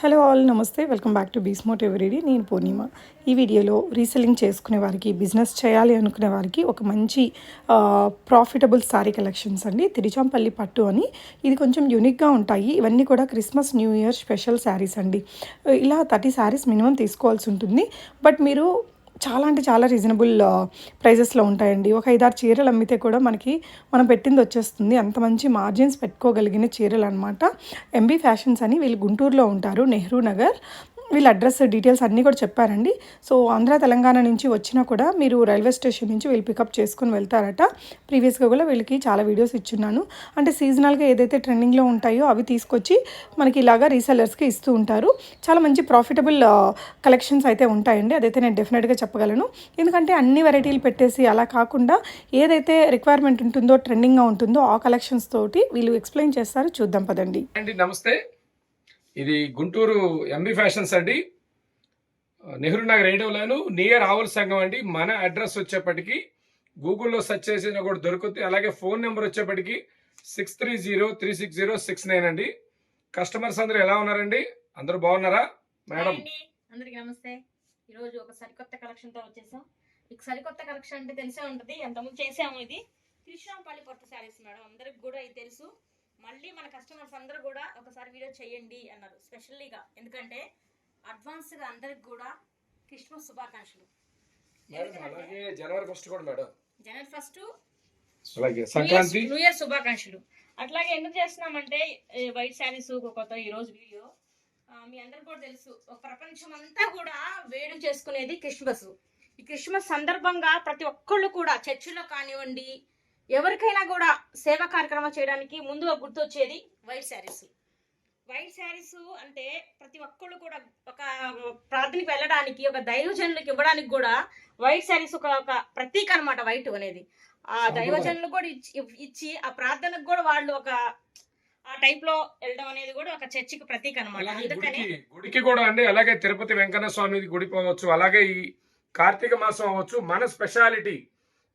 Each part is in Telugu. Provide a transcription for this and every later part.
హలో ఆల్ నమస్తే. వెల్కమ్ బ్యాక్ టు బీస్మోట్ ఎవరీడీ నేను పూర్ణిమ. ఈ వీడియోలో రీసెల్లింగ్ చేసుకునే వారికి బిజినెస్ చేయాలి అనుకునే వారికి ఒక మంచి ప్రాఫిటబుల్ శారీ కలెక్షన్స్ అండి. తిరుచాంపల్లి పట్టు అని. ఇది కొంచెం యూనిక్గా ఉంటాయి. ఇవన్నీ కూడా Christmas new year special saris అండి. ఇలా థర్టీ శారీస్ మినిమం తీసుకోవాల్సి ఉంటుంది. బట్ మీరు చాలా అంటే చాలా రీజనబుల్ ప్రైజెస్లో ఉంటాయండి. ఒక ఐదారు చీరలు అమ్మితే కూడా మనకి మనం పెట్టింది వచ్చేస్తుంది. అంత మంచి మార్జిన్స్ పెట్టుకోగలిగిన చీరలు అనమాట ఎంబీ ఫ్యాషన్స్ అని వీళ్ళు గుంటూరులో ఉంటారు నెహ్రూ నగర్. వీళ్ళ అడ్రస్ డీటెయిల్స్ అన్నీ కూడా చెప్పారండి. సో ఆంధ్ర తెలంగాణ నుంచి వచ్చినా కూడా మీరు రైల్వే స్టేషన్ నుంచి వీళ్ళు పికప్ చేసుకుని వెళ్తారట. ప్రీవియస్గా కూడా వీళ్ళకి చాలా వీడియోస్ ఇచ్చున్నాను. అంటే సీజనల్గా ఏదైతే ట్రెండింగ్లో ఉంటాయో అవి తీసుకొచ్చి మనకి ఇలాగా రీసెల్లర్స్కి ఇస్తూ ఉంటారు. చాలా మంచి ప్రాఫిటబుల్ కలెక్షన్స్ అయితే ఉంటాయండి. అదైతే నేను డెఫినెట్గా చెప్పగలను. ఎందుకంటే అన్ని వెరైటీలు పెట్టేసి అలా కాకుండా ఏదైతే రిక్వైర్మెంట్ ఉంటుందో ట్రెండింగ్గా ఉంటుందో ఆ కలెక్షన్స్ తోటి వీళ్ళు ఎక్స్ప్లెయిన్ చేస్తారు. చూద్దాం పదండి. అండి నమస్తే. ఇది గుంటూరు ఎంబీ ఫ్యాషన్స్ అండి. నెహ్రూ నగర్ ఏడవలోను నియర్ ఆవుల సంఘం అండి. మన అడ్రస్ వచ్చేప్పటికి గూగుల్లో సెర్చ్ చేసినా కూడా దొరుకుతుంది. అలాగే ఫోన్ నెంబర్ వచ్చేప్పటికి six three zero three six zero six nine అండి. కస్టమర్స్ అందరూ ఎలా ఉన్నారండి? అందరూ బాగున్నారా? మేడం. హాయ్ అందరికి నమస్తే. ఈరోజు ఒక సరికొత్త కలెక్షన్తో వచ్చేసాం. మీకు సరికొత్త కలెక్షన్ అంటే తెలిసే ఉంటుంది. ఎంతమంది చేసాము ఇది. త్రిశూలంపల్లి కొత్త శారీస్ మేడం. అందరికి కూడా ఇది తెలుసు. మళ్ళీ మన కస్టమర్స్ అందరూ కూడా ఒకసారి వీడియో చేయండి అన్నారు. స్పెషల్లీగా ఎందుకంటే అడ్వాన్స్గా అందరికి కూడా క్రిస్మస్ శుభాకాంక్షలు. అలాగే జనవరి ఫస్ట్ కూడా మేడం జనవరి ఫస్ట్ అలాగే సంక్రాంతి. న్యూ ఇయర్ శుభాకాంక్షలు. అట్లాగే ఎందుకు చేస్తున్నామంటే వైట్ శారీస్ కొత్త ఈ రోజు వీడియో మీ అందరికి కూడా తెలుసు. ఒక ప్రపంచం అంతా కూడా వేడుక చేసుకునేది క్రిస్మస్ ఈ క్రిస్మస్ సందర్భంగా ప్రతి ఒక్కళ్ళు కూడా చర్చిలో కానివ్వండి ఎవరికైనా కూడా సేవా కార్యక్రమం చేయడానికి ముందుగా గుర్తొచ్చేది వైట్ శారీస్. వైట్ శారీస్ అంటే ప్రతి ఒక్కళ్ళు కూడా ఒక ప్రార్థనకి వెళ్ళడానికి ఒక దైవజనులకు ఇవ్వడానికి కూడా వైట్ శారీస్ ఒక ఒక ప్రతీక అనమాట వైట్ అనేది. ఆ దైవజనులు కూడా ఇచ్చి ఇచ్చి ఆ ప్రార్థనకు కూడా వాళ్ళు ఒక ఆ టైప్లో వెళ్ళడం అనేది కూడా ఒక చర్చికి ప్రతీక అనమాట అందుకని గుడికి గుడికి కూడా అండి అలాగే తిరుపతి వెంకన్న స్వామి గుడి పోవచ్చు అలాగే ఈ కార్తీక మాసం అవ్వచ్చు. మన స్పెషాలిటీ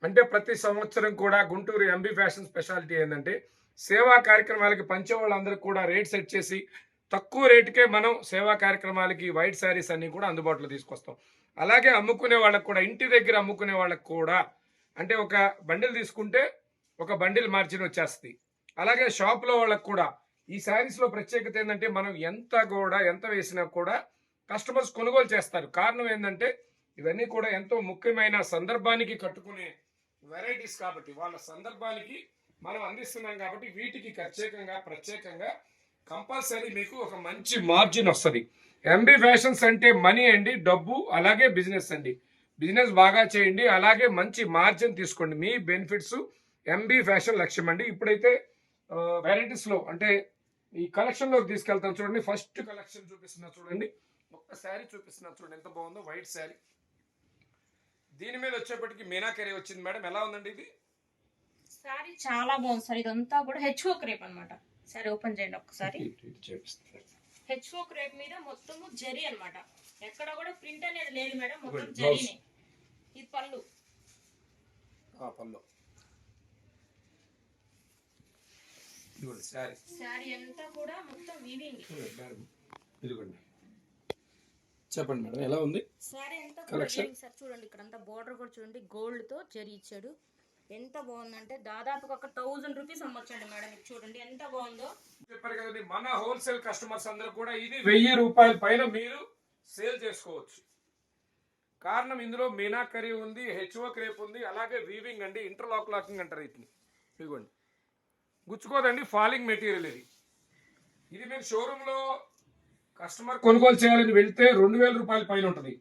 అంటే ప్రతి సంవత్సరం కూడా గుంటూరు ఎంబీ ఫ్యాషన్ స్పెషాలిటీ ఏంటంటే సేవా కార్యక్రమాలకి పంచే వాళ్ళందరికీ కూడా రేట్ సెట్ చేసి తక్కువ రేటుకే మనం సేవా కార్యక్రమాలకి వైట్ శారీస్ అన్ని కూడా అందుబాటులో తీసుకొస్తాం. అలాగే అమ్ముకునే వాళ్ళకు కూడా ఇంటి దగ్గర అమ్ముకునే వాళ్ళకు కూడా అంటే ఒక బండిల్ తీసుకుంటే ఒక బండిల్ మార్జిన్ వచ్చేస్తుంది. అలాగే షాప్లో వాళ్ళకు కూడా ఈ శారీస్లో ప్రత్యేకత ఏంటంటే మనం ఎంత కూడా ఎంత వేసినా కూడా కస్టమర్స్ కొనుగోలు చేస్తారు. కారణం ఏంటంటే ఇవన్నీ కూడా ఎంతో ముఖ్యమైన సందర్భానికి కట్టుకునే వెరైటీస్ కాబట్టి వాళ్ళ సందర్భానికి మనం అందిస్తున్నాం కాబట్టి వీటికి ప్రత్యేకంగా ప్రత్యేకంగా కంపల్సరీ మీకు ఒక మంచి మార్జిన్ వస్తుంది. ఎంబీ ఫ్యాషన్స్ అంటే మనీ అండి డబ్బు అలాగే బిజినెస్ అండి. బిజినెస్ బాగా చేయండి అలాగే మంచి మార్జిన్ తీసుకోండి. మీ బెనిఫిట్స్ ఎంబీ ఫ్యాషన్ లక్ష్యం అండి. ఇప్పుడైతే వెరైటీస్లో అంటే ఈ కలెక్షన్లోకి తీసుకెళ్తాను తీసుకెళ్తాం చూడండి. ఫస్ట్ కలెక్షన్ చూపిస్తున్నా చూడండి. ఒక్క శారీ చూపిస్తున్నా చూడండి. ఎంత బాగుందో? వైట్ శారీ దీని మీద వచ్చేప్పటికి మీనాకరీ వచ్చింది మేడం. ఎలా ఉందండి ఇది? సారీ చాలా బాగుంది సార్. ఇదంతా కూడా హెచ్ఓ క్రేప్ అన్నమాట. సరే ఓపెన్ చేయండి ఒక్కసారి. హెచ్ఓ క్రేప్ మీద మొత్తము జరీ అన్నమాట. ఎక్కడ కూడా ప్రింట్ అనేది లేదు మేడం. మొత్తం. జరీనే ఇది పళ్ళు. ఇదిగోండి శారీ శారీ అంతా కూడా మొత్తం వీవింగ్ ఇదిగోండి. చెప్పండి మేడం ఎలా ఉంది? కూడా Collection. weaving సార్ చూడండి ఇక్కడ అంతా బోర్డర్ కూడా చూడండి గోల్డ్తో జరీ ఇచ్చాడు. ఎంత బాగుందంటే దాదాపుగా ఒక థౌజండ్ రూపీస్ అమ్మొచ్చండి మేడం ఇది చూడండి ఎంత బాగుందో. చెప్పారు కదండి మన హోల్సేల్ కస్టమర్స్ అందరూ కూడా ఇది వెయ్యి రూపాయల పైన మీరు సేల్ చేసుకోవచ్చు. కారణం ఇందులో మీనాకరీ ఉంది హెచ్ఓ క్రేప్ ఉంది అలాగే వీవింగ్ అండి ఇంటర్లాక్ లాకింగ్ అంటారు వీటిని. ఇదిగోండి. గుచ్చుకోదండి ఫాలింగ్ మెటీరియల్ ఇది. ఇది మీరు షోరూంలో కస్టమర్ కొనుగోలు చేయాలని వెళితే రెండు వేల రూపాయల పైన ఉంటుంది.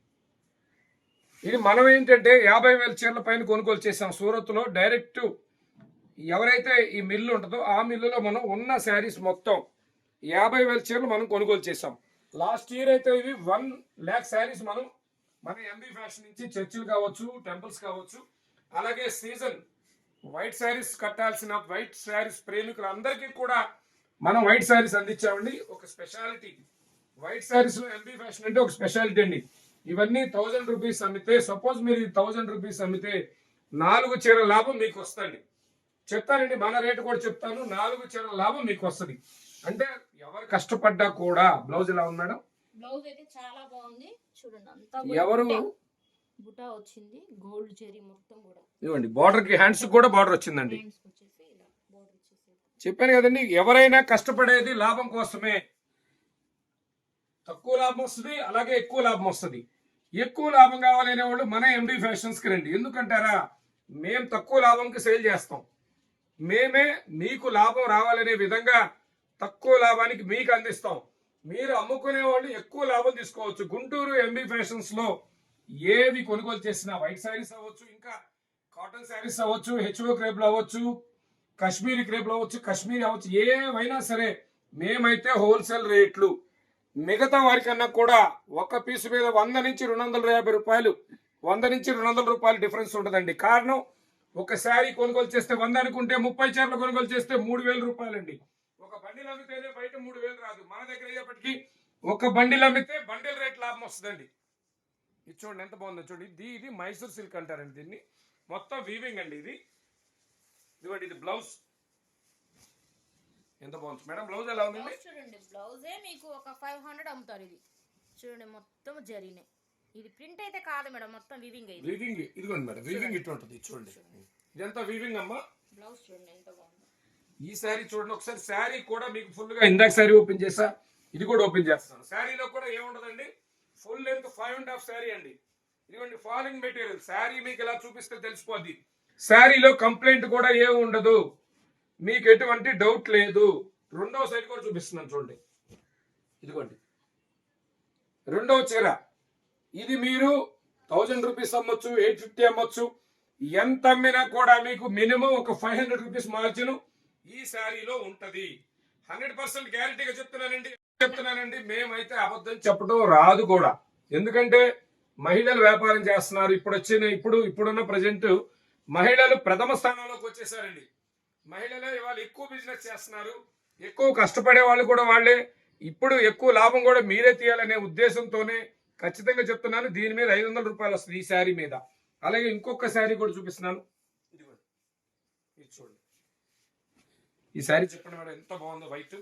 ఇది మనం ఏంటంటే యాభై వేల చీరల పైన కొనుగోలు చేసాం సూరత్లో డైరెక్ట్ ఎవరైతే ఈ మిల్లు ఉంటుందో ఆ మిల్లులో మనం ఉన్న శారీస్ మొత్తం యాభై వేల చీరలు మనం కొనుగోలు చేసాం లాస్ట్ ఇయర్ అయితే ఇవి వన్ ల్యాక్ శారీస్ మనం మన ఎంబీ ఫ్యాషన్ నుంచి చర్చిలు కావచ్చు టెంపుల్స్ కావచ్చు అలాగే సీజన్ వైట్ శారీస్ కట్టాల్సిన వైట్ శారీస్ ప్రేమికులు అందరికీ కూడా మనం వైట్ శారీస్ అందించామండి. ఒక స్పెషాలిటీ వైట్ శారీస్లో ఎంబీ ఫ్యాషన్ అంటే ఒక స్పెషాలిటీ అండి. ఇవన్నీ థౌజండ్ రూపీస్ అమ్మితే సపోజ్ మీరు థౌజండ్ రూపీస్ అమ్మితే నాలుగు చీరల లాభం మీకు వస్తుంది. చెప్తానండి మన రేటు కూడా చెప్తాను నాలుగు చీరల లాభం మీకు వస్తుంది. అంటే ఎవరు కష్టపడ్డా కూడా బ్లౌజ్ ఎలా ఉంది మేడం? బ్లౌజ్ అయితే చాలా బాగుంది. చూడండి అంతా ఎవరు? బుటా వచ్చింది గోల్డ్ జెరీ మొత్తం కూడా. ఇవ్వండి బార్డర్కి హ్యాండ్స్ కూడా బార్డర్ వచ్చిందండి. చెప్పాను కదండి ఎవరైనా కష్టపడేది లాభం కోసమే. తక్కువ లాభం వస్తుంది అలాగే ఎక్కువ లాభం వస్తుంది. ఎక్కువ లాభం కావాలనే వాళ్ళు మన ఎండి ఫ్యాషన్స్కి రండి. ఎందుకంటారా? మేము తక్కువ లాభంకి సేల్ చేస్తాం. మేమే మీకు లాభం రావాలనే విధంగా తక్కువ లాభానికి మీకు అందిస్తాం. మీరు అమ్ముకునే వాళ్ళు ఎక్కువ లాభం తీసుకోవచ్చు. గుంటూరు ఎంబీ ఫ్యాషన్స్లో ఏవి కొనుగోలు చేసినా వైట్ శారీస్ అవ్వచ్చు ఇంకా కాటన్ శారీస్ అవ్వచ్చు హెచ్ఓ క్రేప్లు అవ్వచ్చు కాశ్మీరీ క్రేప్లు అవ్వచ్చు కాశ్మీరీ అవ్వచ్చు ఏవైనా సరే మేమైతే హోల్సేల్ రేట్లు మిగతా వారికన్నా కూడా ఒక పీసు మీద వంద నుంచి రెండు వందల యాభై రూపాయలు వంద నుంచి రెండు వందల రూపాయలు డిఫరెన్స్ ఉంటుందండి. కారణం ఒక శారీ కొనుగోలు చేస్తే వంద అనుకుంటే ముప్పై చీరలు కొనుగోలు చేస్తే మూడు వేల రూపాయలండి. ఒక బండిలు అమ్మితేనే బయట మూడు వేలు రాదు. మన దగ్గర అయ్యేప్పటికీ ఒక బండిలు అమ్మితే బండిల్ రేట్ లాభం వస్తుందండి. ఇది చూడండి ఎంత బాగుందో చూడండి. ఇది ఇది మైసూర్ సిల్క్ అంటారండి దీన్ని. మొత్తం వీవింగ్ అండి ఇది. ఇదిగోండి ఇది బ్లౌజ్ ఎంత బాగుంది? మేడం బ్లౌజ్ ఎలా బ్లౌజ్ చూడండి బ్లౌజే మీకు ఒక ఫైవ్ హండ్రెడ్ అమ్ముతారు ఇది. చూడండి మొత్తం జరీనే ఇది ప్రింట్ అయితే కాదు మేడం మొత్తం వివింగ్ ఇది. వీవింగ్ ఇదిగోండి మేడం వీవింగ్ ఉంటుంది చూడండి. ఇదంతా వీవింగ్ అమ్మా. బ్లౌజ్ చూడండి ఎంత బాగుందో. ఈ శారీ చూడండి ఒకసారి శారీ కూడా మీకు ఫుల్గా ఇందాక శారీ ఓపెన్ చేసా ఇది కూడా ఓపెన్ చేస్తాను శారీలో కూడా ఏముండదండి? Full length five and half sari అండి. ఇదిగోండి ఫాలింగ్ మెటీరియల్ శారీ మీకు ఇలా చూపిస్తే తెలిసిపోద్ది. శారీలో కంప్లైంట్ కూడా ఏమి ఉండదు మీకు ఎటువంటి డౌట్ లేదు. రెండవ సైడ్ కూడా చూపిస్తున్నాను చూడండి. ఇదిగోండి. రెండవ చీర. ఇది మీరు థౌజండ్ రూపీస్ అమ్మొచ్చు ఎయిట్ ఫిఫ్టీ అమ్మొచ్చు. ఎంత అమ్మినా కూడా మీకు మినిమం ఒక ఫైవ్ హండ్రెడ్ రూపీస్ మార్జిన్ ఈ శారీలో ఉంటది. హండ్రెడ్ పర్సెంట్ గ్యారంటీగా చెప్తున్నానండి చెప్తున్నానండి. మేమైతే అబద్ధం చెప్పడం రాదు కూడా. ఎందుకంటే మహిళలు వ్యాపారం చేస్తున్నారు. ఇప్పుడు వచ్చిన ఇప్పుడు ఇప్పుడున్న ప్రజెంట్ మహిళలు ప్రథమ స్థానంలోకి వచ్చేసారండి. మహిళలే ఇవాళ ఎక్కువ బిజినెస్ చేస్తున్నారు. ఎక్కువ కష్టపడే వాళ్ళు కూడా వాళ్ళే. ఇప్పుడు ఎక్కువ లాభం కూడా మీరే తీయాలనే ఉద్దేశంతోనే ఖచ్చితంగా చెప్తున్నాను. దీని మీద ఐదు వందల రూపాయలు వస్తుంది ఈ శారీ మీద. అలాగే ఇంకొక శారీ కూడా చూపిస్తున్నాను. ఇది చూడండి. ఈ శారీ చెప్పండి మేడం ఎంత బాగుందో వైట్.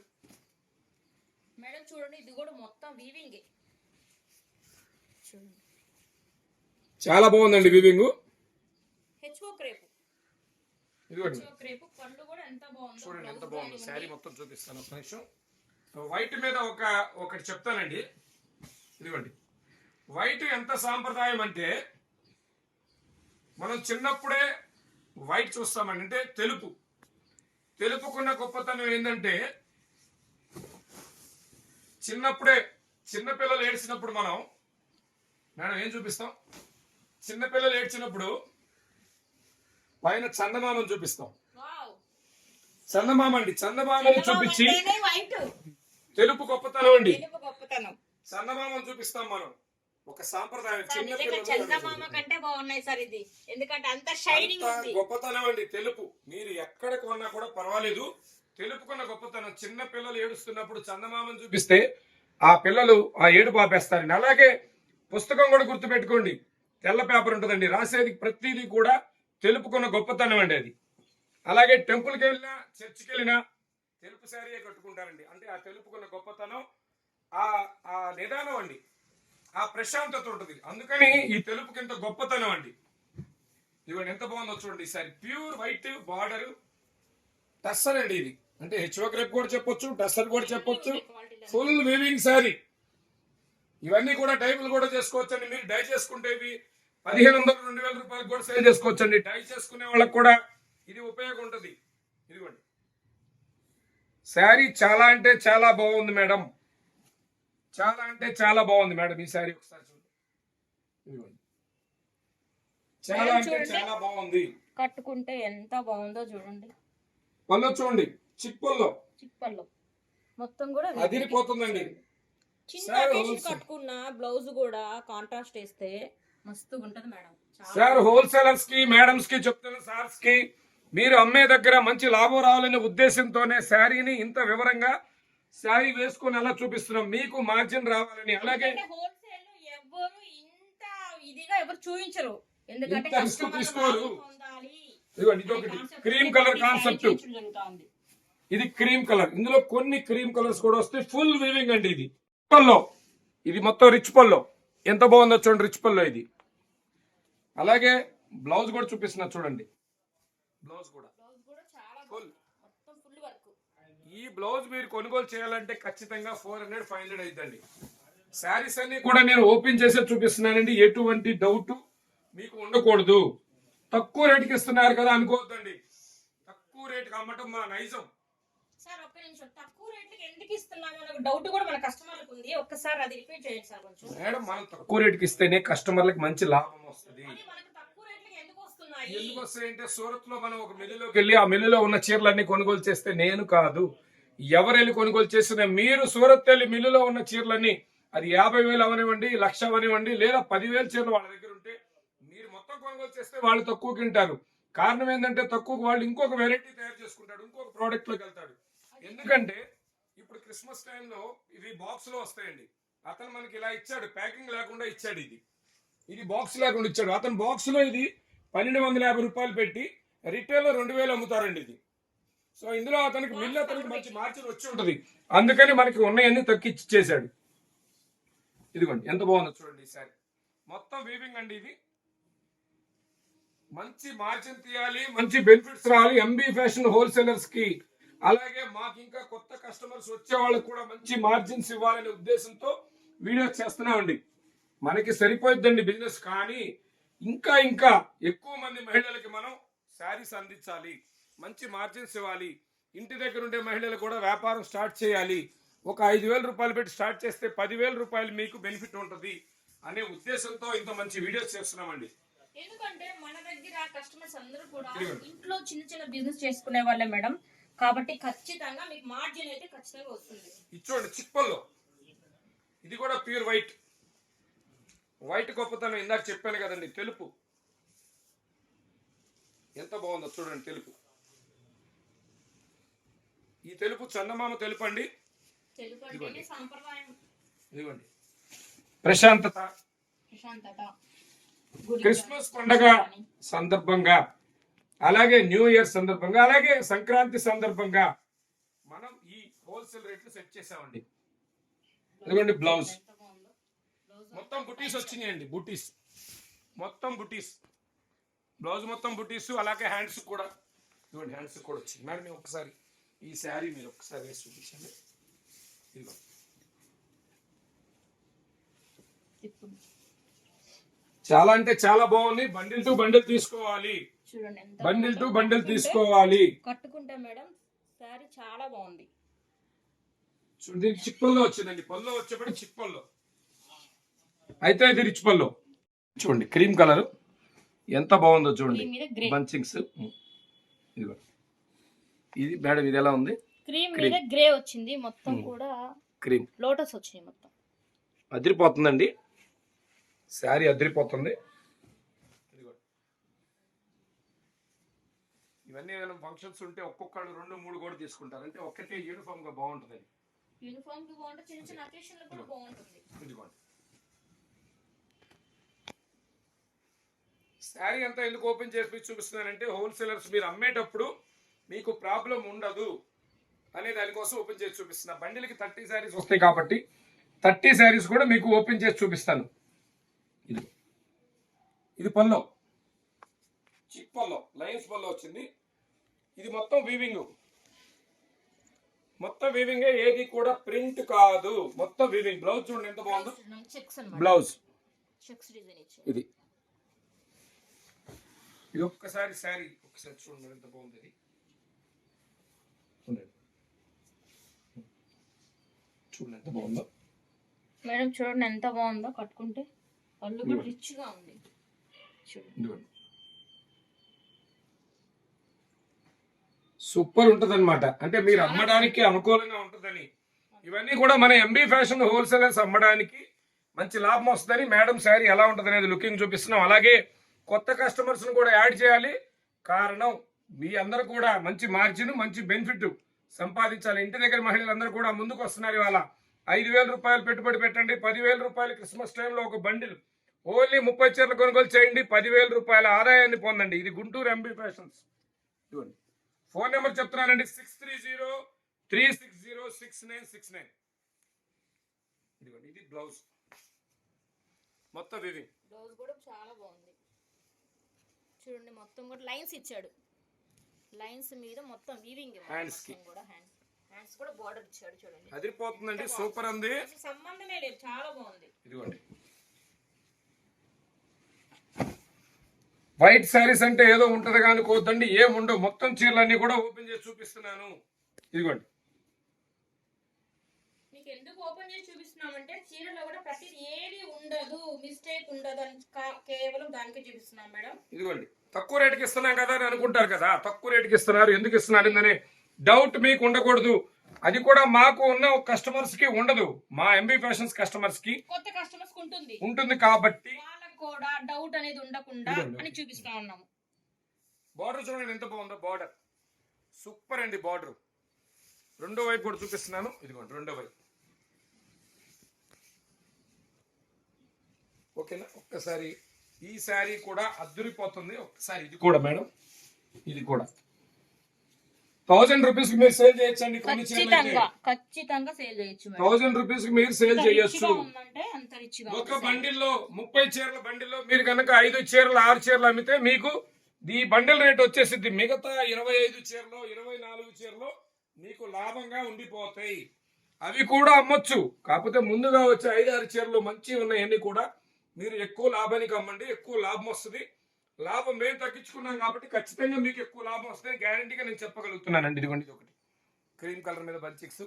మేడం చూడండి ఇది కూడా మొత్తం వీవింగ్ చాలా బాగుందండి వివింగ్ హెచ్ఓ క్రేపు ఇదిగోండి. హెచ్ఓ క్రేపు కూడా చూడండి ఎంత బాగుందో. శారీ. మొత్తం చూపిస్తాను ఒక నిమిషం. వైట్ మీద ఒక ఒకటి చెప్తానండి. ఇదిగోండి. వైట్ ఎంత సాంప్రదాయం అంటే మనం చిన్నప్పుడే వైట్ చూస్తామండి. అంటే తెలుపు. తెలుపుకున్న గొప్పతనం ఏంటంటే చిన్నప్పుడే చిన్నపిల్లలు ఏడ్చినప్పుడు మనం మేడం ఏం చూపిస్తాం? చిన్నపిల్లలు ఏడ్చినప్పుడు పైన చందమామను చూపిస్తాం. చందమామ అండి చందమామని చూపించి తెలుపు గొప్పతనం అండి. చందమామను చూపిస్తాం మనం. ఒక సాంప్రదాయం చిన్న చందమామ కంటే బాగున్నాయి సార్ ఇది. ఎందుకంటే అంత షైనింగ్ గొప్పతనం అండి తెలుపు. మీరు ఎక్కడ కొన్నా కూడా పర్వాలేదు. తెలుపుకున్న గొప్పతనం చిన్న పిల్లలు ఏడుస్తున్నప్పుడు చందమామను చూపిస్తే ఆ పిల్లలు ఆ ఏడు పాపేస్తారండి అలాగే పుస్తకం కూడా గుర్తుపెట్టుకోండి. తెల్ల పేపర్ ఉంటుందండి రాసేది ప్రతిదీ కూడా తెలుపుకున్న గొప్పతనం అండి అది. అలాగే టెంపుల్కి వెళ్ళినా చర్చికి వెళ్ళినా తెలుపు శారీయే కట్టుకుంటారండి. అంటే ఆ తెలుపుకున్న గొప్పతనం ఆ ఆ నిదానం అండి. ఆ ప్రశాంతత ఉంటుంది. అందుకని ఈ తెలుపుకి ఇంత గొప్పతనం అండి. ఇవన్నీ ఎంత బాగుందో చూడండి ఈసారి ప్యూర్ వైట్ బార్డర్ టస్సర్ అండి ఇది. అంటే హెచ్ఓ క్రేప్ కూడా చెప్పొచ్చు టస్సర్ కూడా చెప్పొచ్చు. ఫుల్ వీవింగ్ శారీ ఇవన్నీ కూడా టైపులు కూడా చేసుకోవచ్చు అండి మీరు డై చేసుకుంటే ఇవి పదిహేను వందలు రెండు వేల రూపాయలకు కూడా సేల్ చేసుకోవచ్చు అండి డై చేసుకునే వాళ్ళకి కూడా ఇది ఉపయోగం ఉంటుంది. ఇదిగోండి. శారీ చాలా అంటే చాలా బాగుంది మేడం. చాలా అంటే చాలా బాగుంది మేడం ఈ శారీ ఒకసారి చూడండి ఇదిగోండి. చాలా అంటే. చాలా బాగుంది. కట్టుకుంటే ఎంత బాగుందో చూడండి. పళ్ళు చూడండి. చిక్కుల్లో చిప్పల్లో మొత్తం కూడా అదిరిపోతుందండి. చిన్న. కట్టుకున్న బ్లౌజ్ కూడా కాంట్రాస్ట్ వేస్తే మస్తుగా ఉంటది మేడం. సార్ హోల్సేలర్స్కి మేడమ్స్కి చెప్తున్న సార్స్కి మీరు అమ్మే దగ్గర మంచి లాభం రావాలనే ఉద్దేశంతోనే శారీని ఇంత వివరంగా శారీ వేసుకొని అలా చూపిస్తున్నాం. మీకు మార్జిన్ రావాలని. అలాగే హోల్సేల్ ఎవరు ఇంత ఇదిగా ఎవరు చూపించరు. ఎందుకంటే ఇంత risk customer తీసుకోరు. లాభం పొందాలి. ఇదిగోండి ఇది అనే ఒకటి. concept cream colour concept. ఇది క్రీమ్ కలర్ ఇందులో కొన్ని క్రీమ్ కలర్స్ కూడా వస్తాయి ఫుల్ వీవింగ్ అండి ఇది. లో ఇది మొత్తం రిచ్ పల్లో. ఎంత బాగుందో చూడండి రిచ్ పల్లో ఇది. అలాగే బ్లౌజ్ కూడా చూపిస్తున్నా చూడండి. బ్లౌజ్ కూడా. బ్లౌజ్ కూడా చాలా ఫుల్ మొత్తం ఫుల్ వర్క్. ఈ బ్లౌజ్ మీరు కొనుగోలు చేయాలంటే ఖచ్చితంగా ఫోర్ హండ్రెడ్ ఫైవ్ హండ్రెడ్ అవుతుందండి శారీస్ అన్ని కూడా నేను ఓపెన్ చేసే చూపిస్తున్నానండి. ఎటువంటి డౌట్ మీకు ఉండకూడదు. తక్కువ రేటుకి ఇస్తున్నారు కదా అనుకోవద్దండి. తక్కువ రేటుకి అమ్మటం మా నైజం. సార్ ఒక్క నిమిషం. తక్కువ రేట్లకి ఎందుకు ఇస్తున్నాము అనే డౌట్ కూడా మన కస్టమర్లకు ఉంది. ఒక్కసారి అది రిపీట్ చేయండి సార్ కొంచెం. మేడం మనం తక్కువ రేటుకి ఇస్తేనే కస్టమర్లకు మంచి లాభం వస్తుంది అది మనకు తక్కువ రేట్లకి ఎందుకు వస్తాయంటే సూరత్లో మనం ఒక మిల్లులోకి వెళ్ళి ఆ మిల్లులో ఉన్న చీరలన్నీ కొనుగోలు చేస్తే నేను కాదు. ఎవరు వెళ్ళి కొనుగోలు చేస్తున్నా మీరు సూరత్ వెళ్ళి మిల్లులో ఉన్న చీరలన్నీ అది యాభై వేలు అవనివ్వండి లక్ష అవనివ్వండి లేదా పదివేల చీరలు వాళ్ళ దగ్గర ఉంటే మీరు మొత్తం కొనుగోలు చేస్తే వాళ్ళు తక్కువ తింటారు కారణం ఏంటంటే తక్కువ వాళ్ళు ఇంకొక వెరైటీ తయారు చేసుకుంటాడు ఇంకొక ప్రోడక్ట్లోకి వెళ్తాడు. ఎందుకంటే ఇప్పుడు క్రిస్మస్ టైంలో ఇవి బాక్స్లో వస్తాయండి. అతను మనకి ఇలా ఇచ్చాడు ప్యాకింగ్ లేకుండా ఇచ్చాడు ఇది. ఇది బాక్స్ లేకుండా ఇచ్చాడు. అతను బాక్స్లో ఇది పన్నెండు వందల యాభై రూపాయలు పెట్టి రిటైల్లో రెండు వేలు అమ్ముతారండి ఇది. సో ఇందులో అతనికి మిల్లు అతనికి మంచి మార్జిన్ వచ్చి ఉంటది. అందుకని మనకి ఉన్నాయన్నీ తగ్గించి చేశాడు ఇదిగోండి ఎంత బాగుందో చూడండి ఈసారి. మొత్తం వీవింగ్ అండి ఇది. మంచి మార్జిన్ తీయాలి మంచి బెనిఫిట్స్ రావాలి ఎంబీ ఫ్యాషన్ హోల్సేలర్స్కి. అలాగే మాకు ఇంకా కొత్త కస్టమర్స్ వచ్చే వాళ్ళకి కూడా మంచి మార్జిన్స్ ఇవ్వాలనే ఉద్దేశంతో వీడియో చేస్తున్నామండి. మనకి సరిపోయిద్దండి బిజినెస్ కానీ ఇంకా ఇంకా ఎక్కువ మంది మహిళలకి మనం శారీస్ అందించాలి మంచి మార్జిన్స్ ఇవ్వాలి. ఇంటి దగ్గర ఉండే మహిళలు కూడా వ్యాపారం స్టార్ట్ చేయాలి. ఒక ఐదు వేల రూపాయలు పెట్టి స్టార్ట్ చేస్తే పదివేల రూపాయలు మీకు బెనిఫిట్ ఉంటుంది అనే ఉద్దేశంతో ఇంత మంచి వీడియోస్ చేస్తున్నామండి. ఎందుకంటే మన దగ్గర కస్టమర్స్ అందరూ కూడా. ఇంట్లో చిన్న చిన్న బిజినెస్ చేసుకునే వాళ్ళే మేడం. కాబట్టి ఖచ్చితంగా మీకు మార్జిన్ అయితే ఖచ్చితంగా వస్తుంది. ఇది చూడండి చిప్పల్లో ఇది కూడా ప్యూర్ వైట్. వైట్ గొప్పతనం ఇందాక చెప్పాను కదండి తెలుపు. ఎంత బాగుందో చూడండి తెలుపు. ఈ తెలుపు చందమామ తెలుపు అండి ఇదిగోండి. ప్రశాంతత. క్రిస్మస్ పండగ సందర్భంగా అలాగే న్యూ ఇయర్ సందర్భంగా అలాగే సంక్రాంతి సందర్భంగా మనం ఈ హోల్సేల్ రేట్లు సెట్ చేసామండి. బాగుందో బ్లౌజ్. మొత్తం బుటీస్ వచ్చినాయండి బుటీస్. మొత్తం బుటీస్. బ్లౌజ్ మొత్తం బుటీస్ అలాగే హ్యాండ్స్ కూడా. ఇదిగోండి హ్యాండ్స్ కూడా వచ్చింది మేడం మీరు ఒకసారి ఈ శారీ మీరు ఒకసారి వేసి చూపించండి. ఇదిగో. చాలా అంటే చాలా బాగుంది. బండిల్ టు బండిల్ తీసుకోవాలి. Bundle to. బండిల్ తీసుకోవాలి. కట్టుకుంటే మేడం శారీ చాలా బాగుంది. చూడండి చిప్పల్లో వచ్చిందండి. పల్లో వచ్చేప్పటి చిప్పల్లో. అయితే ఇది రిచ్ పల్లో చూడండి క్రీమ్ కలర్ ఎంత బాగుందో చూడండి. బంచింగ్స్ ఇదిగో. ఇది మేడం ఇది ఎలా ఉంది? క్రీమ్. మీద గ్రే వచ్చింది. మొత్తం. కూడా క్రీమ్ లోటస్ వచ్చినాయి మొత్తం. అదిరిపోతుందండి. శారీ అదిరిపోతుంది. ఇవన్నీ ఏమైనా ఫంక్షన్స్ ఉంటే ఒక్కొక్కళ్ళు రెండు మూడు కూడా తీసుకుంటారు. అంటే ఒక్కటే యూనిఫామ్గా బాగుంటుంది యూనిఫామ్కి బాగుంటుంది చిన్న చిన్న అకేషన్ కూడా బాగుంటుంది. ఇదిగోండి. శారీ అంతా ఎందుకు ఓపెన్ చేసి చూపిస్తున్నానంటే హోల్సేలర్స్ మీరు అమ్మేటప్పుడు మీకు ప్రాబ్లం ఉండదు అనే దానికోసం ఓపెన్ చేసి చూపిస్తున్నా. బండిలకి థర్టీ శారీస్ వస్తాయి కాబట్టి థర్టీ శారీస్ కూడా మీకు ఓపెన్ చేసి చూపిస్తాను. ఇది. ఇది పల్లో. చిక్ పల్లో. లైన్స్ పల్లో వచ్చింది. ఇది మొత్తం వీవింగ్ మొత్తం వీవింగ్ ఏది కూడా ప్రింట్ కాదు. మొత్తం వీవింగ్ బ్లౌజ్ చూడండి ఎంత బాగుందో. బ్లౌజ్. ఇది. ఇది ఒక్కసారి శారీ ఒకసారి చూడండి ఎంత బాగుంది ఇది చూడండి చూడండి ఎంత బాగుందో. మేడం చూడండి ఎంత బాగుందో కట్టుకుంటే. పళ్ళు కూడా రిచ్గా ఉంది. చూడండి. సూపర్ ఉంటది అంటే మీరు అమ్మడానికి అనుకూలంగా ఉంటుందని. ఇవన్నీ కూడా మన ఎంబీ ఫ్యాషన్ హోల్సేలర్స్ అమ్మడానికి మంచి లాభం వస్తుందని మేడం శారీ ఎలా ఉంటుంది అనేది లుకింగ్ చూపిస్తున్నాం. అలాగే కొత్త కస్టమర్స్ను కూడా యాడ్ చేయాలి. కారణం మీ అందరూ కూడా మంచి మార్జిన్ మంచి బెనిఫిట్ సంపాదించాలి. ఇంటి దగ్గర మహిళలందరూ కూడా ముందుకు వస్తున్నారు ఇవాళ. ఐదు వేల రూపాయలు పెట్టుబడి పెట్టండి. పదివేల రూపాయలు క్రిస్మస్ టైంలో ఒక బండిల్. ఓన్లీ ముప్పై చీరలు కొనుగోలు చేయండి. పదివేల రూపాయల ఆదాయాన్ని పొందండి. ఇది గుంటూరు ఎంబీ ఫ్యాషన్స్ ఇదిగోండి. ఫోన్ నెంబర్ చెప్తున్నానండి. Six three zero three six zero six nine six nine ఇదిగోండి. ఇది బ్లౌజ్. మొత్తం వివింగ్ బ్లౌజ్ కూడా చాలా బాగుంది. చూడండి మొత్తం కూడా లైన్స్ ఇచ్చాడు. లైన్స్ మీద మొత్తం వీవింగ్ Hands కి. కూడా హ్యాండ్ హ్యాండ్స్ కూడా బార్డర్ ఇచ్చాడు చూడండి. అదిరిపోతుందండి సూపర్ ఉంది. సంబంధమే లేదు చాలా బాగుంది. ఇదిగోండి. వైట్ శారీస్ అంటే ఏదో ఉంటది కానీ కోద్దండి ఏం ఉండవు మొత్తం చీరలన్నీ కూడా ఓపెన్ చేసి చూపిస్తున్నాను. ఇదిగోండి. మీకు ఎందుకు ఓపెన్ చేసి చూపిస్తున్నామంటే చీరలో కూడా ప్రతి ఏది ఉండదు మిస్టేక్ ఉండదు అని కా- కేవలం దానికి చూపిస్తున్నాం మేడం. ఇదిగోండి. తక్కువ రేటుకి ఇస్తున్నాం కదా అని అనుకుంటారు కదా. తక్కువ రేటుకి ఇస్తున్నారు ఎందుకు ఇస్తున్నారు అని డౌట్ మీకు ఉండకూడదు. అది కూడా మాకు ఉన్న కస్టమర్స్కి ఉండదు. మా ఎంబీ ఫ్యాషన్స్ కస్టమర్స్కి కొత్త కస్టమర్స్ ఉంటుంది. ఉంటుంది కాబట్టి వాళ్ళకు కూడా డౌట్ అనేది ఉండకుండా. అని చూపిస్తా ఉన్నాము. బార్డర్ చూడండి ఎంత బాగుందో బార్డర్ సూపర్ అండి బార్డర్ రెండో వైపు కూడా చూపిస్తున్నాను. ఇదిగోండి రెండో వైపు. ఓకేనా? ఒక్కసారి ఈ శారీ కూడా అద్దరిపోతుంది. ఒక్కసారి ఇది కూడా మేడం. ఇది కూడా. థౌజండ్ రూపీస్కి మీరు సేల్ చేయొచ్చండి కొన్ని ఖచ్చితంగా ఖచ్చితంగా సేల్ చేయొచ్చు మేడం. థౌజండ్ రూపీస్కి మీరు సేల్ చేయొచ్చు. ఒక. బండిల్లో ముప్పై చీరల బండిల్లో మీరు కనుక ఐదు చీరలు ఆరు చీరలు అమ్మితే మీకు ఈ బండిల్ రేట్ వచ్చేసింది మిగతా ఇరవై ఐదు చీరలు ఇరవై నాలుగు చీరలు మీకు లాభంగా ఉండిపోతాయి. అవి కూడా అమ్మొచ్చు. కాకపోతే ముందుగా వచ్చే ఐదు ఆరు చీరలు మంచి ఉన్నాయన్నీ కూడా మీరు ఎక్కువ లాభానికి అమ్మండి ఎక్కువ లాభం వస్తుంది. లాభం మేము తగ్గించుకున్నాం కాబట్టి ఖచ్చితంగా మీకు ఎక్కువ లాభం వస్తుంది గ్యారంటీగా నేను చెప్పగలుగుతున్నానండి. ఇదిగోండి ఇది ఒకటి క్రీమ్ కలర్ మీద బంచిక్స్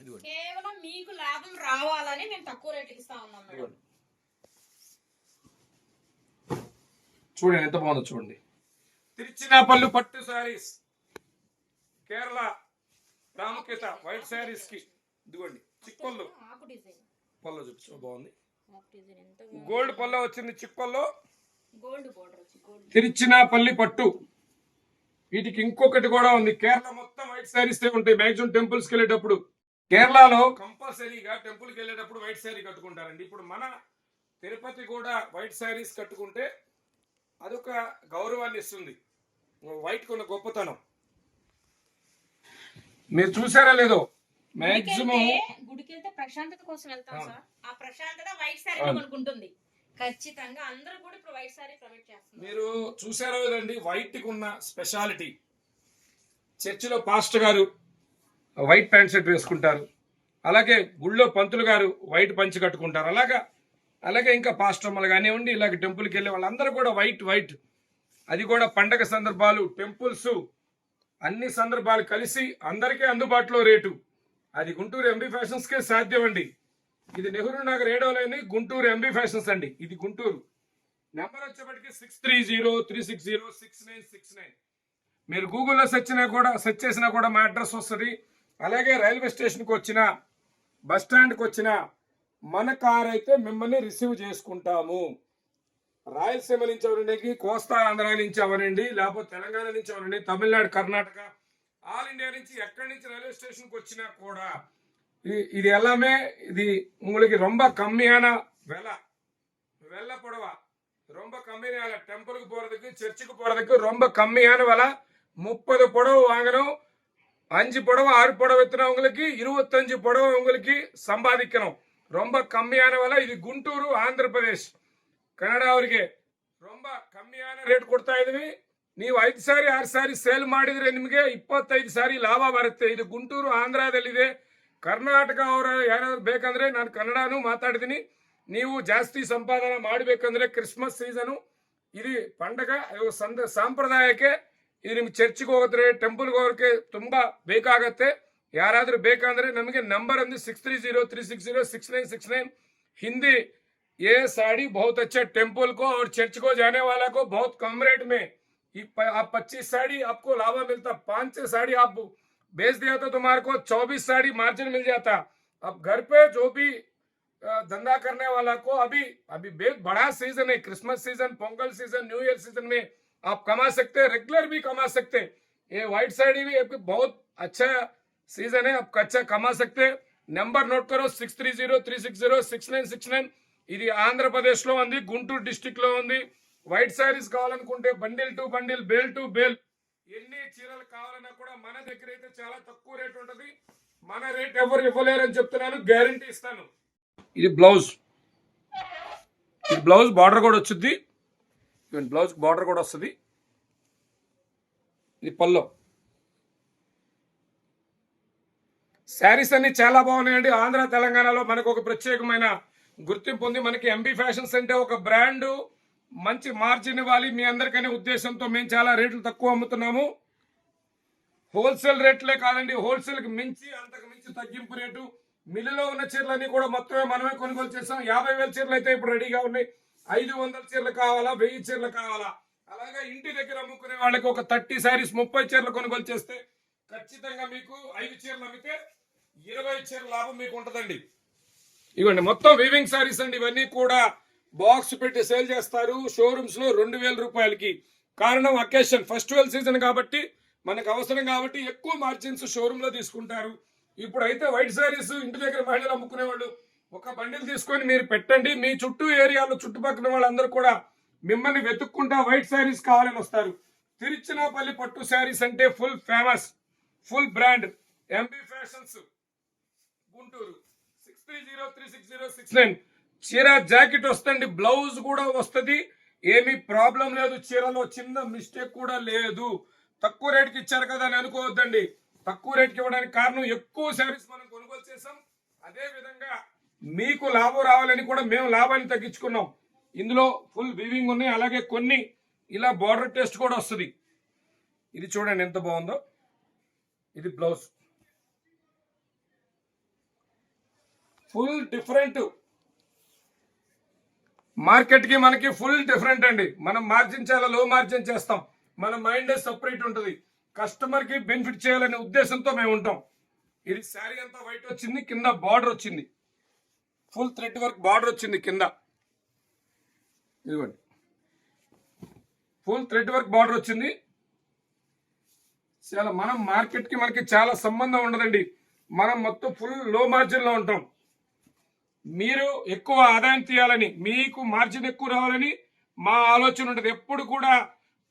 ఇదిగోండి. కేవలం మీకు లాభం రావాలని మేము తక్కువ రేట్కి ఇస్తా ఉన్నాం మేడం. ఇదిగోండి. చూడండి ఎంత బాగుందో చూడండి. తిరుచినాపల్లి పట్టు శారీస్. కేరళ ప్రాముఖ్యత వైట్ శారీస్కి ఇదిగోండి డిజైన్. పళ్ళు చూపించు బాగుంది. గోల్డ్ పళ్ళు వచ్చింది గోల్డ్ తిరుచినాపల్లి పట్టు. వీటికి ఇంకొకటి కూడా ఉంది. కేరళ మొత్తం వైట్ శారీస్ ఉంటాయి. మ్యాక్సిమం టెంపుల్స్కి వెళ్ళేటప్పుడు కేరళలో కంపల్సరీగా టెంపుల్కి వెళ్ళేటప్పుడు వైట్ శారీ కట్టుకుంటారండి. ఇప్పుడు మన తిరుపతి కూడా వైట్ శారీస్ కట్టుకుంటే అదొక గౌరవాన్ని ఇస్తుంది. వైట్ కొన్న గొప్పతనం. మీరు చూసారా లేదో? మ్యాక్సిమం గుడికెళ్తే- గుడికెళ్తే ప్రశాంతత కోసం వెళ్తాం. సార్. ఆ ప్రశాంతత వైట్ సారీ. కొనుక్కుంటుంది. ఖచ్చితంగా అందరూ కూడా ఇప్పుడు వైట్ సారీ ప్రొవైడ్ చేస్తున్నారు. మీరు చూసారో లేదండి వైట్కి ఉన్న స్పెషాలిటీ చర్చిలో పాస్టర్ గారు వైట్ ప్యాంట్ షర్ట్ వేసుకుంటారు. అలాగే గుళ్ళో పంతులు గారు వైట్ పంచి కట్టుకుంటారు. అలాగా అలాగే ఇంకా పాస్టర్మలు కానివ్వండి ఇలాగ టెంపుల్కి వెళ్ళే వాళ్ళందరూ కూడా వైట్ వైట్ అది కూడా పండగ సందర్భాలు టెంపుల్స్ అన్ని సందర్భాలు కలిసి అందరికీ అందుబాటులో రేటు. అది గుంటూరు ఎంబీ ఫ్యాషన్స్కే సాధ్యం అండి ఇది నెహ్రూ నగర్ ఏడో లేని గుంటూరు ఎంబీ ఫ్యాషన్స్ అండి. ఇది గుంటూరు. నెంబర్ వచ్చేప్పటికి six three zero three six zero six nine six nine మీరు గూగుల్లో సెర్చ్ అయినా కూడా సెర్చ్ చేసినా కూడా మా అడ్రస్ వస్తుంది. అలాగే రైల్వే స్టేషన్కి వచ్చిన బస్ స్టాండ్కి వచ్చిన మన కార్ అయితే మిమ్మల్ని రిసీవ్ చేసుకుంటాము. రాయలసీమ నుంచి అవనండి కోస్తా ఆంధ్ర నుంచి అవనండి లేకపోతే తెలంగాణ నుంచి అవనండి తమిళనాడు కర్ణాటక ஆல் ఇండియా నుంచి ఎక్కడి నుంచి రైల్వే ஸ்டேஷனுக்கு வச்சினா கூட இது எல்லாமே இது உங்களுக்கு ரொம்ப கம்மியான விலை வெள்ளை புடவை ரொம்ப கம்மியான டெம்பிளுக்கு போகிறதுக்கு சர்ச்சுக்கு போகிறதுக்கு ரொம்ப கம்மியான விலை முப்பது புடவை வாங்கணும் அஞ்சு புடவை ஆறு புடவை எத்தினவங்களுக்கு இருபத்தஞ்சு புடவை உங்களுக்கு சம்பாதிக்கணும் ரொம்ப கம்மியான விலை இது గుంటూరు ఆంధ్రప్రదేశ్. கனடா அவருக்கு ரொம்ப கம்மியான ரேட் கொடுத்தா ఇదివి ನೀವು ಐದು ಸಾರಿ ಆರು ಸಾರಿ ಸೇಲ್ ಮಾಡಿದ್ರೆ ನಿಮಗೆ ಇಪ್ಪತ್ತೈದು ಸಾರಿ ಲಾಭ ಬರುತ್ತೆ ಇದು ಗುಂಟೂರು ಆಂಧ್ರದಲ್ಲಿದೆ ಕರ್ನಾಟಕ ಅವರ ಯಾರಾದ್ರು ಬೇಕಂದ್ರೆ ನಾನು ಕನ್ನಡನೂ ಮಾತಾಡಿದ್ದೀನಿ ನೀವು ಜಾಸ್ತಿ ಸಂಪಾದನೆ ಮಾಡಬೇಕಂದ್ರೆ ಕ್ರಿಸ್ಮಸ್ ಸೀಸನು ಇದು ಪಂಡಗ ಇದು ಸಂದ ಸಾಂಪ್ರದಾಯಕ್ಕೆ ಇದು ನಿಮ್ಗೆ ಚರ್ಚ್ಗೆ ಹೋಗಿದ್ರೆ ಟೆಂಪಲ್ಗೆ ಹೋಗೋಕ್ಕೆ ತುಂಬಾ ಬೇಕಾಗತ್ತೆ ಯಾರಾದ್ರೂ ಬೇಕಂದ್ರೆ ನಮಗೆ ನಂಬರ್ ಅಂದ್ರೆ six three zero three six zero six nine six nine Hindi ये साड़ी बहुत अच्छा टेम्पल को और चर्च को जाने वाला को बहुत कम रेट में कि आप पच्चीस साड़ी आपको लावा मिलता, पाँच छह साड़ी आप बेच दिया तो तुम्हारे को चौबीस साड़ी मार्जिन मिल जाता। अब घर पे जो भी धंधा करने वाला को अभी अभी बेहद बड़ा सीज़न है Christmas season Pongal season new year season में आप कमा सकते हैं रेगुलर भी कमा सकते। हैं ये व्हाइट साड़ी भी एक बहुत अच्छा सीज़न है आप कच्चा कमा सकते। हैं नंबर नोट నెంబర్ నోట్ కరో six three zero three six zero six nine six nine ఇది ఆంధ్రప్రదేశ్లో गुंटूर डिस्ट्रिक्ट लो ఉంది వైట్ శారీస్ కావాలనుకుంటే bundle to bundle bale to bale. ఎన్ని చీరలు కావాలన్నా కూడా మన దగ్గర అయితే చాలా తక్కువ రేట్ ఉంటుంది. మన రేట్ ఎవరు ఇవ్వలేరు అని చెప్తున్నాను గ్యారంటీ ఇస్తాను. ఇది బ్లౌజ్. ఇది బ్లౌజ్ బార్డర్ కూడా వచ్చింది. ఇవ్వండి బ్లౌజ్ బార్డర్ కూడా వస్తుంది. ఇది పల్లో శారీస్ అన్ని చాలా బాగున్నాయండి. ఆంధ్ర తెలంగాణలో మనకు ఒక ప్రత్యేకమైన గుర్తింపు ఉంది. మనకి ఎంబీ ఫ్యాషన్స్ అంటే ఒక బ్రాండు. మంచి మార్జిన్ ఇవ్వాలి. మీ అందరికనే ఉద్దేశంతో మేము చాలా రేట్లు తక్కువ అమ్ముతున్నాము. హోల్సేల్ రేట్లే కాదండి హోల్సేల్కి మించి అంతకు మించి తగ్గింపు రేటు. మిల్లులో ఉన్న చీరలన్నీ కూడా మొత్తమే మనమే కొనుగోలు చేస్తాం. యాభై వేల చీరలు అయితే ఇప్పుడు రెడీగా ఉన్నాయి. ఐదు వందల చీరలు కావాలా వెయ్యి చీరలు కావాలా? అలాగే ఇంటి దగ్గర అమ్ముకునే వాళ్ళకి ఒక థర్టీ శారీస్ ముప్పై చీరలు కొనుగోలు చేస్తే ఖచ్చితంగా మీకు ఐదు చీరలు అమ్మితే ఇరవై చీరల లాభం మీకు ఉంటుందండి. ఇవ్వండి మొత్తం వీవింగ్ శారీస్ అండి. ఇవన్నీ కూడా బాక్స్ పెట్టి సేల్ చేస్తారు. షోరూమ్స్లో రెండు వేల రూపాయలకి. కారణం అకేషన్. ఫెస్టివల్ సీజన్ కాబట్టి మనకు అవసరం కాబట్టి ఎక్కువ మార్జిన్స్ షోరూమ్లో తీసుకుంటారు. ఇప్పుడు అయితే వైట్ సారీస్ ఇంటి దగ్గర మహిళలు అమ్ముకునే వాళ్ళు ఒక బండిల్ తీసుకొని మీరు పెట్టండి. మీ చుట్టూ ఏరియాలో చుట్టుపక్కల వాళ్ళందరూ కూడా మిమ్మల్ని వెతుక్కుంటా వైట్ శారీస్ కావాలని వస్తారు. తిరుచినాపల్లి పట్టు శారీస్ అంటే full famous full brand. MB fashions Guntur. Six three zero three six zero six nine చీర జాకెట్ వస్తుంది బ్లౌజ్ కూడా వస్తుంది. ఏమీ ప్రాబ్లం లేదు చీరలో చిన్న మిస్టేక్ కూడా లేదు. తక్కువ రేట్కి ఇచ్చారు కదా అని అనుకోవద్దండి. తక్కువ రేట్కి ఇవ్వడానికి కారణం ఎక్కువ శారీస్ మనం కొనుగోలు చేసాం అదే విధంగా మీకు లాభం రావాలని కూడా మేము లాభాన్ని తగ్గించుకున్నాం. ఇందులో ఫుల్ వివింగ్ ఉన్నాయి అలాగే కొన్ని ఇలా బార్డర్ టెస్ట్ కూడా వస్తుంది. ఇది చూడండి ఎంత బాగుందో. ఇది బ్లౌజ్ ఫుల్ డిఫరెంట్ మార్కెట్కి మనకి ఫుల్ డిఫరెంట్ అండి. మనం మార్జిన్ చాలా లో మార్జిన్ చేస్తాం. మన మైండ్ సపరేట్ ఉంటుంది. కస్టమర్కి బెనిఫిట్ చేయాలనే ఉద్దేశంతో మేము ఉంటాం. ఇది శారీ అంతా వైట్ వచ్చింది కింద బార్డర్ వచ్చింది. ఫుల్ థ్రెడ్ వర్క్ బార్డర్ వచ్చింది కింద. ఇదిగోండి. ఫుల్ థ్రెడ్ వర్క్ బార్డర్ వచ్చింది. చాలా మనం మార్కెట్కి మనకి చాలా సంబంధం ఉండదండి. మనం మొత్తం ఫుల్లో మార్జిన్లో ఉంటాం. మీరు ఎక్కువ ఆదాయం తీయాలని మీకు మార్జిన్ ఎక్కువ రావాలని మా ఆలోచన ఉంటుంది. ఎప్పుడు కూడా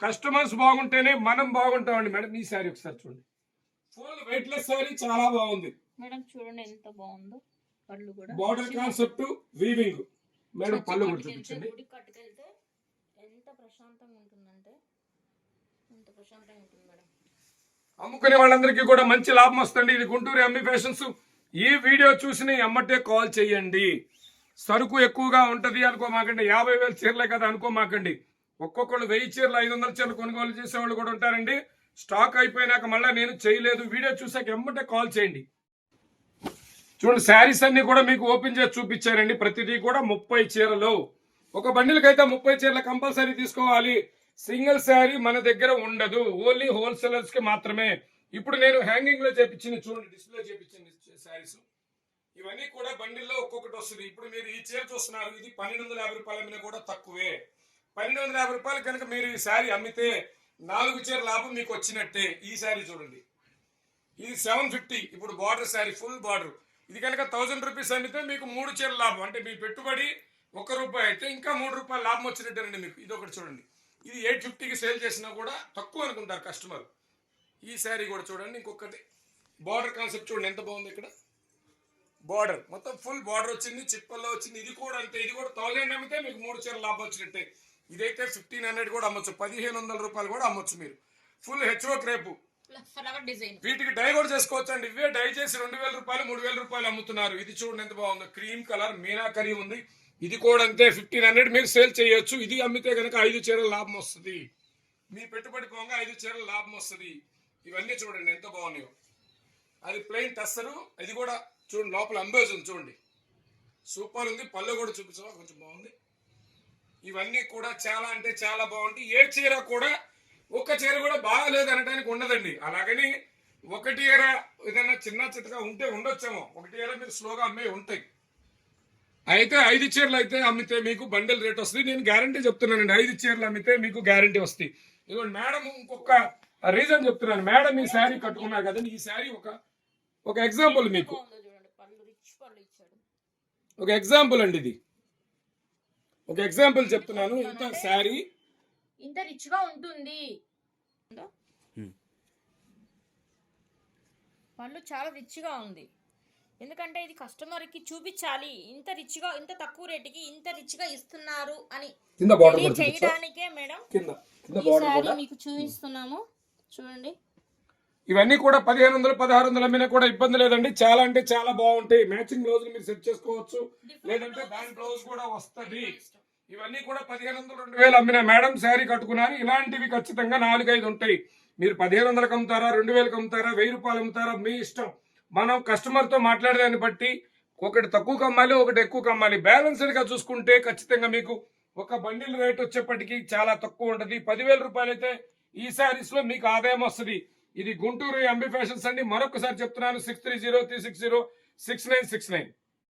కస్టమర్స్ బాగుంటేనే మనం బాగుంటామండి. మేడం ఈ శారీ ఒకసారి చూడండి. ఫుల్ వెయిట్లెస్ శారీ చాలా బాగుంది. మేడం చూడండి ఎంత బాగుందో. పళ్ళు కూడా బార్డర్ కాన్సెప్ట్ వీవింగ్ మేడం పళ్ళు కూడా చూపించండి. గుడికి కట్టుకెళ్తే ఎంత ప్రశాంతంగా ఉంటుందంటే ఎంత ప్రశాంతంగా ఉంటుంది మేడం. అమ్ముకునే వాళ్ళందరికీ కూడా మంచి లాభం వస్తుంది. ఇది గుంటూరు ఎంబీ ఫ్యాషన్స్. ఈ వీడియో చూసిన ఎమ్మటే కాల్ చేయండి. సరుకు ఎక్కువగా ఉంటది అనుకోమాకండి. యాభై వేల చీరలే కదా అనుకోమాకండి. ఒక్కొక్కళ్ళు వెయ్యి చీరలు ఐదు వందల చీరలు కొనుగోలు చేసేవాళ్ళు కూడా ఉంటారండి. స్టాక్ అయిపోయినాక మళ్ళీ నేను చేయలేదు. వీడియో చూసాక ఎమ్మటే కాల్ చేయండి. చూడండి శారీస్ అన్ని కూడా మీకు ఓపెన్ చేసి చూపించారండి. ప్రతిదీ కూడా ముప్పై చీరలు. ఒక బండిలకైతే అయితే ముప్పై చీరలు కంపల్సరీ తీసుకోవాలి. సింగిల్ శారీ మన దగ్గర ఉండదు. ఓన్లీ హోల్సేలర్స్కి మాత్రమే. ఇప్పుడు నేను హ్యాంగింగ్లో చేపించింది చూడండి డిస్ప్లే చేపించింది. శారీస్. ఇవన్నీ కూడా బండిల్లో ఒక్కొక్కటి వస్తుంది. ఇప్పుడు మీరు ఈ చీర చూస్తున్నారు ఇది పన్నెండు వందల యాభై రూపాయల మీద కూడా తక్కువే. పన్నెండు వందల యాభై రూపాయలు కనుక మీరు ఈ శారీ అమ్మితే నాలుగు చీర లాభం మీకు వచ్చినట్టే ఈ శారీ చూడండి. ఇది సెవెన్ ఫిఫ్టీ ఇప్పుడు బార్డర్ శారీ ఫుల్ బార్డర్. ఇది కనుక థౌజండ్ రూపీస్ అమ్మితే మీకు మూడు చీర లాభం. అంటే మీ పెట్టుబడి ఒక రూపాయి అయితే ఇంకా మూడు రూపాయలు లాభం వచ్చినట్టేనండి మీకు. ఇది ఒకటి చూడండి. ఇది ఎయిట్ ఫిఫ్టీకి సేల్ చేసినా కూడా తక్కువ అనుకుంటారు కస్టమర్. ఈ శారీ కూడా చూడండి ఇంకొకటి. బార్డర్ కాన్సెప్ట్ చూడండి ఎంత బాగుంది ఇక్కడ? బార్డర్ మొత్తం ఫుల్ బార్డర్ వచ్చింది చిప్పల్లో వచ్చింది. ఇది కూడా అంతే ఇది కూడా థౌజండ్ అమ్మితే మీకు మూడు చీరలు లాభం వచ్చినట్టే. ఇదైతే ఫిఫ్టీన్ హండ్రెడ్ కూడా అమ్మొచ్చు పదిహేను వందల రూపాయలు కూడా అమ్మొచ్చు మీరు. ఫుల్ హెచ్ఓ క్రేపు వీటికి డై కూడా చేసుకోవచ్చు అండి ఇవే డై చేసి రెండు వేల రూపాయలు మూడు వేల రూపాయలు అమ్ముతున్నారు. ఇది చూడండి ఎంత బాగుందో. క్రీమ్ కలర్ మీనాకరీ ఉంది. ఇది కూడా అంతే ఫిఫ్టీన్ హండ్రెడ్ మీరు సేల్ చేయొచ్చు. ఇది అమ్మితే కనుక ఐదు చీరల లాభం వస్తుంది. మీ పెట్టుబడి పోగా ఐదు చీరల లాభం వస్తుంది. ఇవన్నీ చూడండి ఎంత బాగున్నాయో. అది ప్లెయిన్ టస్సరు. ఇది కూడా చూడండి లోపల అంబేజ్ ఉంది చూడండి. సూపర్ ఉంది. పళ్ళు కూడా చూపించవా? కొంచెం బాగుంది. ఇవన్నీ కూడా చాలా అంటే చాలా బాగుంటాయి. ఏ చీర కూడా ఒక్క చీర కూడా బాగాలేదు అనడానికి ఉండదండి. అలాగని ఒకటి ఎర ఏదైనా చిన్న చిత్తగా ఉంటే ఉండొచ్చేమో. ఒకటి ఎర మీరు స్లోగా అమ్మే ఉంటాయి. అయితే ఐదు చీరలు అయితే అమ్మితే మీకు బండిల్ రేట్ వస్తుంది. నేను గ్యారంటీ చెప్తున్నానండి. ఐదు చీరలు అమ్మితే మీకు గ్యారంటీ వస్తాయి ఇదిగోండి మేడం ఇంకొక రీజన్ చెప్తున్నాను. మేడం ఈ శారీ కట్టుకున్నారు కదండి ఈ శారీ ఒక ఒక ఎగ్జాంపుల్ మీకు. రిచ్ ఒక ఎగ్జాంపుల్ అండి ఇది. ఒక ఎగ్జాంపుల్ చెప్తున్నాను. ఇంత శారీ ఇంత రిచ్గా ఉంటుంది. పళ్ళు చాలా రిచ్గా ఉంది. ఎందుకంటే ఇది కస్టమర్కి చూపించాలి. ఇంత రిచ్గా ఇంత తక్కువ రేటుకి ఇంత రిచ్గా ఇస్తున్నారు అని కింద. చేయడానికే మేడం కింద. కింద ఈ శారీ మీకు చూపిస్తున్నాము. చూడండి. ఇవన్నీ కూడా పదిహేను వందలు పదహారు వందల మీద కూడా ఇబ్బంది లేదండి. చాలా అంటే చాలా బాగుంటాయి. మ్యాచింగ్ బ్లౌజ్ మీరు సెట్ చేసుకోవచ్చు. లేదంటే దాని బ్లౌజ్ కూడా వస్తది. ఇవన్నీ కూడా పదిహేను వందలు రెండు వేలు అమ్మిన మేడం శారీ కట్టుకున్నారు. ఇలాంటివి ఖచ్చితంగా నాలుగైదు ఉంటాయి. మీరు పదిహేను వందలకు అమ్ముతారా రెండు వేలకు అమ్ముతారా వెయ్యి రూపాయలు అమ్ముతారా? మీ ఇష్టం. మనం కస్టమర్తో మాట్లాడేదాన్ని బట్టి ఒకటి తక్కువ కమ్మాలి ఒకటి ఎక్కువ కమ్మాలి బ్యాలెన్స్డ్గా చూసుకుంటే ఖచ్చితంగా మీకు ఒక బండిల్ రేట్ వచ్చేప్పటికి చాలా తక్కువ ఉంటుంది. పదివేల రూపాయలు అయితే ఈ శారీస్లో మీకు ఆదాయం వస్తుంది. ఇది గుంటూరు ఎంబీ ఫ్యాషన్స్ అండి. మరొకసారి చెప్తున్నాను six three zero three six zero six nine six nine